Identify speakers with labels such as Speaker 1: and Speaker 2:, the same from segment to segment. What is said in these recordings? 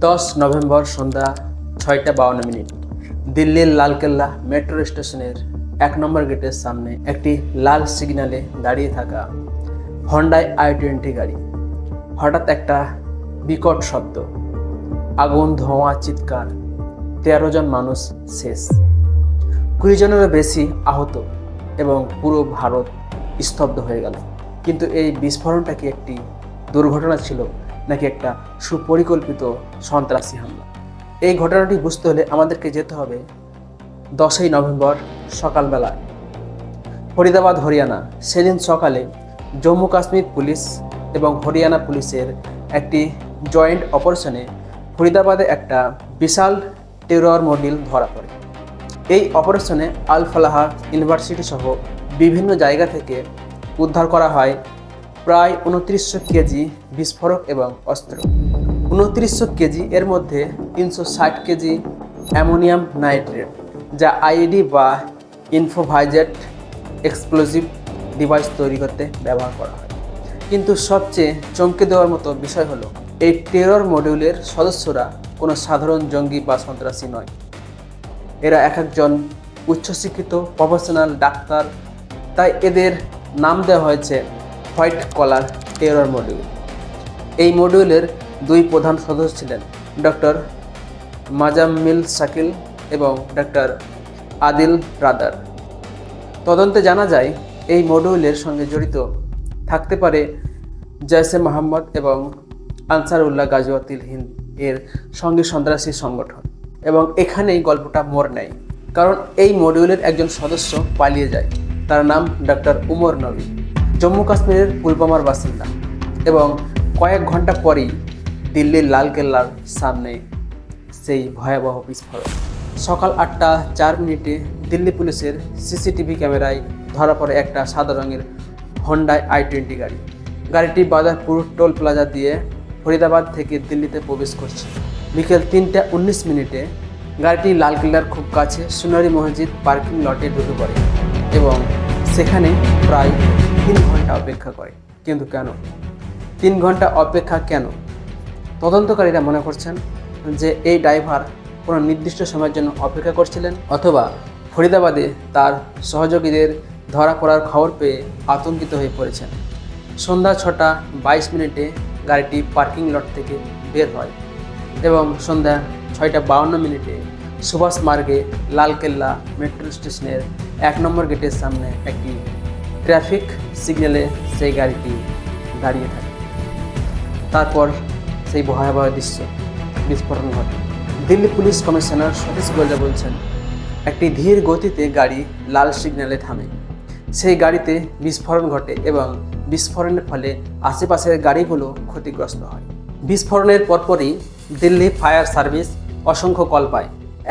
Speaker 1: দশ নভেম্বর সন্ধ্যা ছয়টা বাউন্ন মিনিট। দিল্লির লালকেল্লা মেট্রো স্টেশনের এক নম্বর গেটের সামনে একটি লাল সিগন্যালে দাঁড়িয়ে থাকা হন্ডাই আই টোয়েন্টি গাড়ি। হঠাৎ একটা বিকট শব্দ। আগুন, ধোঁয়া, চিৎকার। তেরো জন মানুষ শেষ। কুড়ি জনেরও বেশি আহত এবং পুরো ভারত স্তব্ধ হয়ে গেল। কিন্তু এই বিস্ফোরণটা কি একটি দুর্ঘটনা ছিল? নাকি একটা সুপরিকল্পিত সন্ত্রাসী হামলা? এই ঘটনাটি বুঝতে হলে আমাদেরকে যেতে হবে দশই নভেম্বর সকালবেলা ফরিদাবাদ, হরিয়ানা। সেদিন সকালে জম্মু কাশ্মীর পুলিশ এবং হরিয়ানা পুলিশের একটি জয়েন্ট অপারেশনে ফরিদাবাদে একটা বিশাল টেরর মডিউল ধরা পড়ে। এই অপারেশনে আল ফালাহা ইউনিভার্সিটি সহ বিভিন্ন জায়গা থেকে উদ্ধার করা হয় প্রায় উনত্রিশশো কেজি বিস্ফোরক এবং অস্ত্র। উনত্রিশশো কেজি এর মধ্যে তিনশো ষাট কেজি অ্যামোনিয়াম নাইট্রেট, যা আইডি বা ইনফোভাইজেট এক্সপ্লোজিভ ডিভাইস তৈরি করতে ব্যবহার করা হয়। কিন্তু সবচেয়ে চমকে দেওয়ার মতো বিষয় হলো, এই টেরর মডিউলের সদস্যরা কোনো সাধারণ জঙ্গি বা সন্ত্রাসী নয়। এরা এক একজন উচ্চশিক্ষিত প্রফেশনাল ডাক্তার, তাই এদের নাম দেওয়া হয়েছে হোয়াইট কলার টেরর মডিউল। এই মডিউলের দুই প্রধান সদস্য ছিলেন ডক্টর মাজাম্মিল শাকিল এবং ডক্টর আদিল রাদার। তদন্তে জানা যায়, এই মডিউলের সঙ্গে জড়িত থাকতে পারে জয়সে মোহাম্মদ এবং আনসারউল্লাহ গাজওয়াতিল হিন্দ এর সঙ্গে সন্ত্রাসী সংগঠন। এবং এখানেই গল্পটা মোড় নেয়, কারণ এই মডিউলের একজন সদস্য পালিয়ে যায়। তার নাম ডক্টর উমর নবী। জম্মু কাশ্মীরের পুলবামার বাসিন্দা এবং কয়েক ঘণ্টা পরেই দিল্লির লালকেল্লার সামনে সেই ভয়াবহ বিস্ফোরণ। সকাল আটটা চার মিনিটে দিল্লি পুলিশের সিসিটিভি ক্যামেরায় ধরা পড়ে একটা সাদা রঙের হন্ডাই আই টোয়েন্টি গাড়ি। গাড়িটি বাজারপুর টোল প্লাজা দিয়ে ফরিদাবাদ থেকে দিল্লিতে প্রবেশ করছে। বিকেল তিনটা উনিশ মিনিটে গাড়িটি লালকেল্লার খুব কাছে সুনারি মসজিদ পার্কিং লটে ঢুকে পড়ে এবং সেখানে প্রায় তিন ঘণ্টা অপেক্ষা করে। কিন্তু কেন? তিন ঘণ্টা অপেক্ষা কেন? তদন্তকারীরা মনে করছেন যে এই ড্রাইভার কোনো নির্দিষ্ট সময়ের জন্য অপেক্ষা করছিলেন অথবা ফরিদাবাদে তার সহযোগীদের ধরা পড়ার খবর পেয়ে আতঙ্কিত হয়ে পড়েছেন। সন্ধ্যা ছটা বাইশ মিনিটে গাড়িটি পার্কিং লট থেকে বের হয় এবং সন্ধ্যা ছয়টা বাউন্ন মিনিটে সুভাষ মার্গে লালকেল্লা মেট্রো স্টেশনের এক নম্বর গেটের সামনে একটি ট্রাফিক সিগন্যালে সেই গাড়িটি দাঁড়িয়ে থাকে। তারপর সেই ভয়াবহ দৃশ্য বিস্ফোরণ ঘটে। দিল্লি পুলিশ কমিশনার সতীশ গোয়েলদা বলছেন, একটি ধীর গতিতে গাড়ি লাল সিগন্যালে থামে। সেই গাড়িতে বিস্ফোরণ ঘটে এবং বিস্ফোরণের ফলে আশেপাশের গাড়িগুলো ক্ষতিগ্রস্ত হয়। বিস্ফোরণের পরপরই দিল্লি ফায়ার সার্ভিস অসংখ্য কল পায়।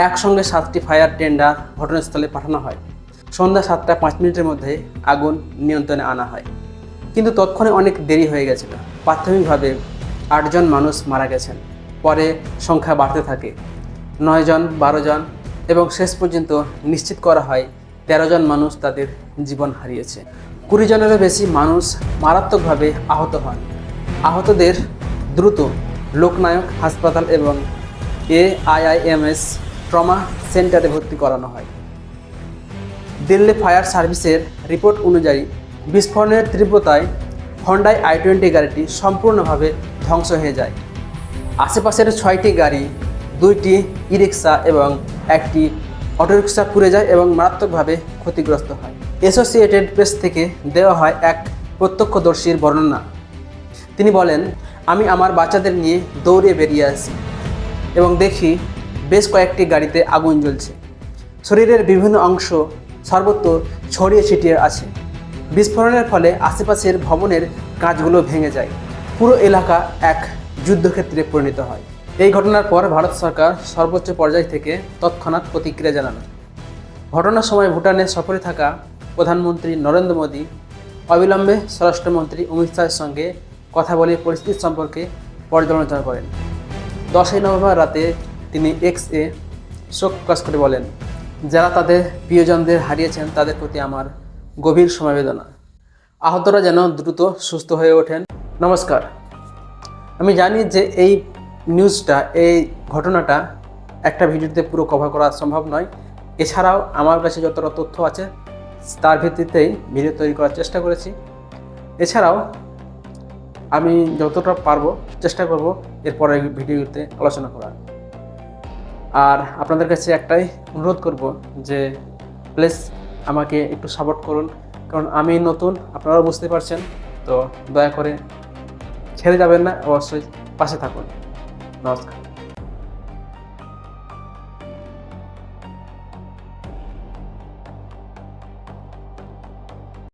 Speaker 1: একসঙ্গে সাতটি ফায়ার টেন্ডার ঘটনাস্থলে পাঠানো হয়। সন্ধ্যা সাতটা পাঁচ মিনিটের মধ্যে আগুন নিয়ন্ত্রণে আনা হয়। কিন্তু তৎক্ষণে অনেক দেরি হয়ে গেছিল। প্রাথমিকভাবে আটজন মানুষ মারা গেছেন। পরে সংখ্যা বাড়তে থাকে। নয় জন, বারো জন এবং শেষ পর্যন্ত নিশ্চিত করা হয় তেরো জন মানুষ তাদের জীবন হারিয়েছে। কুড়ি জনেরও বেশি মানুষ মারাত্মকভাবে আহত হন। আহতদের দ্রুত লোকনায়ক হাসপাতাল এবং এআইআইএমএস ট্রমা সেন্টারে ভর্তি করানো হয়। দিল্লি ফায়ার সার্ভিসের রিপোর্ট অনুযায়ী বিস্ফোরণের তীব্রতায় হন্ডাই আই টোয়েন্টি গাড়িটি সম্পূর্ণভাবে ধ্বংস হয়ে যায়। আশেপাশের ছয়টি গাড়ি, দুইটি ই রিক্সা এবং একটি অটোরিক্সা পুড়ে যায় এবং মারাত্মকভাবে ক্ষতিগ্রস্ত হয়। অ্যাসোসিয়েটেড প্রেস থেকে দেওয়া হয় এক প্রত্যক্ষদর্শীর বর্ণনা। তিনি বলেন, আমি আমার বাচ্চাদের নিয়ে দৌড়ে বেরিয়ে আসি এবং দেখি বেশ কয়েকটি গাড়িতে আগুন জ্বলছে। শরীরের বিভিন্ন অংশ সর্বত্র ছড়িয়ে ছিটিয়ে আছে। বিস্ফোরণের ফলে আশেপাশের ভবনের কাঁচগুলো ভেঙে যায়। পুরো এলাকা এক যুদ্ধক্ষেত্রে পরিণত হয়। এই ঘটনার পর ভারত সরকার সর্বোচ্চ পর্যায় থেকে তৎক্ষণাৎ প্রতিক্রিয়া জানানো ঘটনার সময় ভুটানে সফরে থাকা প্রধানমন্ত্রী নরেন্দ্র মোদী, অবিলম্বে স্বরাষ্ট্রমন্ত্রী অমিত শাহের সঙ্গে কথা বলে পরিস্থিতি সম্পর্কে পর্যালোচনা করেন। দশই নভেম্বর রাতে তিনি এক্স এ শোক প্রকাশ করে বলেন যারা তাদের প্রিয়জনদের হারিয়েছেন, তাদের প্রতি আমার গভীর সমবেদনা। আহতরা যেন দ্রুত সুস্থ হয়ে ওঠেন। নমস্কার। আমি জানি যে এই নিউজটা, এই ঘটনাটা একটা ভিডিওতে পুরো কভার করা সম্ভব নয়। এছাড়াও আমার কাছে যতটা তথ্য আছে, তার ভিত্তিতেই ভিডিও তৈরি করার চেষ্টা করেছি। এছাড়াও আমি যতটা পারব চেষ্টা করব এরপরে ভিডিওতে আলোচনা করার। আর আপনাদের কাছে একটাই অনুরোধ করব যে প্লিজ আমাকে একটু সাপোর্ট করুন। কারণ আমি নতুন, আপনারাও বুঝতে পারছেন। তো দয়া করে ছেড়ে যাবেন না, অবশ্যই পাশে থাকুন। নমস্কার।